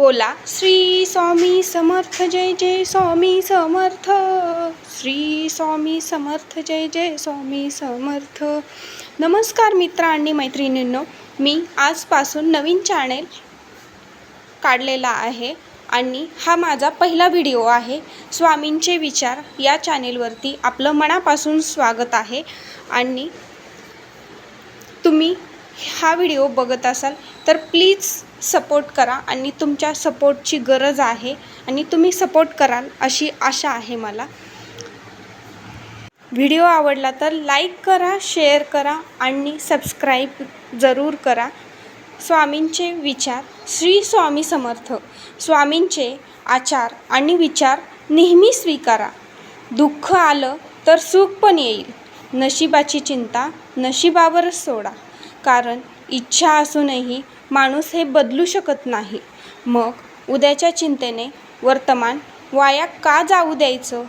बोला श्री स्वामी समर्थ जय जय स्वामी समर्थ श्री स्वामी समर्थ जय जय स्वामी समर्थ. नमस्कार मित्र आणि मैत्रिणींनो मी आजपासून नवीन चॅनेल काढलेला आहे आणि हा माझा पहिला व्हिडिओ आहे. स्वामींचे विचार या चॅनेलवरती आपलं मनापासून स्वागत आहे आणि तुम्ही हा व्हिडिओ बघत असाल तर प्लीज सपोर्ट करा आणि तुमच्या सपोर्टची गरज आहे आणि तुम्ही सपोर्ट कराल अशी आशा आहे मला. व्हिडिओ आवडला तर लाईक करा शेअर करा आणि सबस्क्राईब जरूर करा. स्वामींचे विचार श्री स्वामी समर्थ. स्वामींचे आचार आणि विचार नेहमी स्वीकारा. दुःख आलं तर सुख पण येईल. नशिबाची चिंता नशिबावरच सोडा. कारण इच्छा असूनही माणूस हे बदलू शकत नाही. मग उद्याच्या चिंतेने वर्तमान वाया का जाऊ द्यायचं?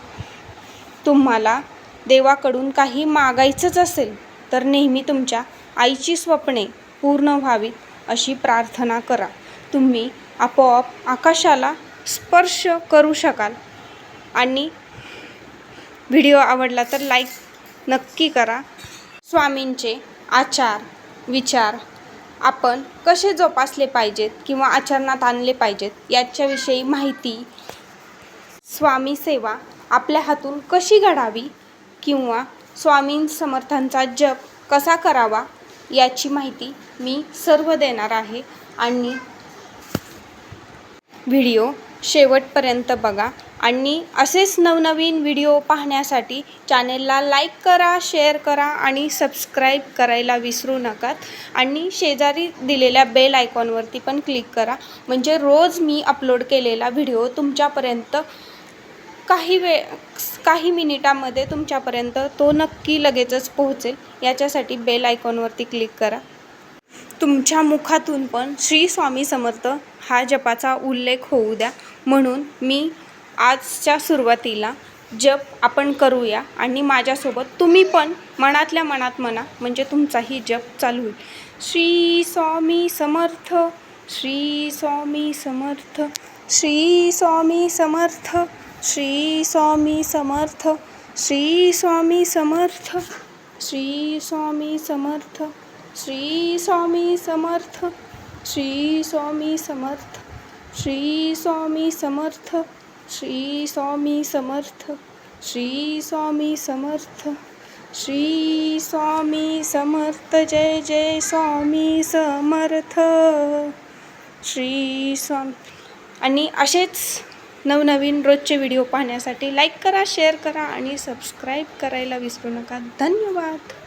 तुम्हाला देवाकडून काही मागायचंच असेल तर नेहमी तुमच्या आईची स्वप्ने पूर्ण व्हावीत अशी प्रार्थना करा. तुम्ही आपोआप आकाशाला स्पर्श करू शकाल. आणि व्हिडिओ आवडला तर लाईक नक्की करा. स्वामींचे आचार विचार आपण कसे जोपासले पाहिजेत किंवा आचरणात आणले पाहिजेत याच्याविषयी माहिती स्वामी सेवा आपल्या हातून कशी घडावी किंवा स्वामी समर्थांचा जप कसा करावा याची माहिती मी सर्व देणार आहे आणि व्हिडिओ शेवटपर्यंत बघा. आणि असेच नवनवीन व्हिडिओ पाहण्यासाठी चॅनेलला लाईक करा शेअर करा आणि सबस्क्राईब करायला विसरू नका. आणि शेजारी दिलेल्या बेल आयकॉनवरती पण क्लिक करा. म्हणजे रोज मी अपलोड केलेला व्हिडिओ तुमच्यापर्यंत काही वेळ काही मिनिटामध्ये तुमच्यापर्यंत तो नक्की लगेचच पोहोचेल. याच्यासाठी बेल आयकॉनवरती क्लिक करा. तुमच्या मुखातून पण श्री स्वामी समर्थ हा जपाचा उल्लेख होऊ द्या. म्हणून मी आजच्या सुरुवातीला जप आपण करूया आणि माझ्यासोबत तुम्ही पण मनातल्या मनात म्हणा म्हणजे तुमचाही जप चालू होईल. श्री स्वामी समर्थ श्री स्वामी समर्थ श्री स्वामी समर्थ श्री स्वामी समर्थ श्री स्वामी समर्थ श्री स्वामी समर्थ. श्री स्वामी समर्थ श्री स्वामी समर्थ श्री स्वामी समर्थ श्री स्वामी समर्थ श्री स्वामी समर्थ श्री स्वामी समर्थ जय जय स्वामी समर्थ श्री स्वामी आणि असेच नवनवीन रोजचे व्हिडिओ पाहण्यासाठी लाईक करा शेअर करा आणि सबस्क्राईब करायला विसरू नका. धन्यवाद.